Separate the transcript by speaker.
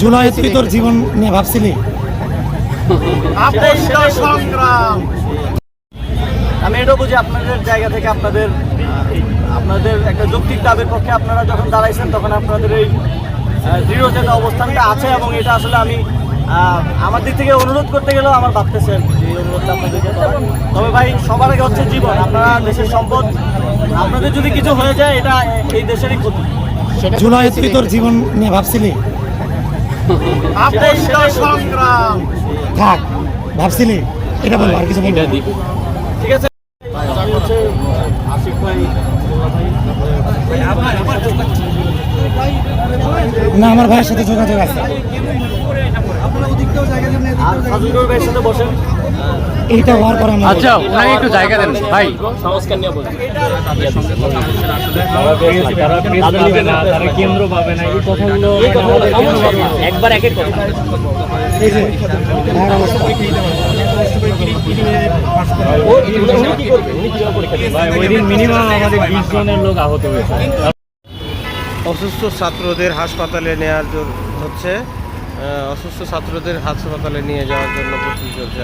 Speaker 1: জুলাই তুই তোর জীবন নিয়ে ভাবছিলি?
Speaker 2: আমি এটা বুঝি আপনাদের জায়গা থেকে আপনাদের আপনাদের একটা যৌক্তিক দাবির পক্ষে আপনারা যখন দাঁড়াইছেন তখন আপনাদের এই দৃঢ়চেতা অবস্থানটা আছে এবং এটা আসলে আমি আমার দিক থেকে অনুরোধ করতে গেলেও আমার ভাবতেছে আর কি যে এই অনুরোধটা আপনাদেরকে তবে ভাই সবার আগে হচ্ছে জীবন আপনারা দেশের সম্পদ আপনাদের যদি কিছু হয়ে যায় এটা এই দেশেরই ক্ষতি।
Speaker 1: জুলাই তুই তোর জীবন নিয়ে ভাবছিলি? থাক ভাবছিলি? এটা বলব আর কিছু বলব।
Speaker 2: ঠিক আছে। আশিক ভাই
Speaker 1: না আমার ভাইয়ের সাথে যোগাযোগ আছে।
Speaker 2: আর সাথে বসেন।
Speaker 1: এইটা হওয়ার পর আমরা
Speaker 3: আচ্ছা ওনাকে একটু জায়গা দেন ভাই।
Speaker 2: কেন্দ্র পাবে না এই কথাগুলো একবার এক এক কথা।
Speaker 1: এই যে ভাইয়ের অবস্থা
Speaker 2: মিনিমাম আমাদের বিশ জনের লোক আহত হয়েছে
Speaker 4: অসুস্থ ছাত্রদের হাসপাতালে নেওয়ার জন্য হচ্ছে অসুস্থ ছাত্রদের হাসপাতালে নিয়ে যাওয়ার জন্য প্রস্তুতি চলছে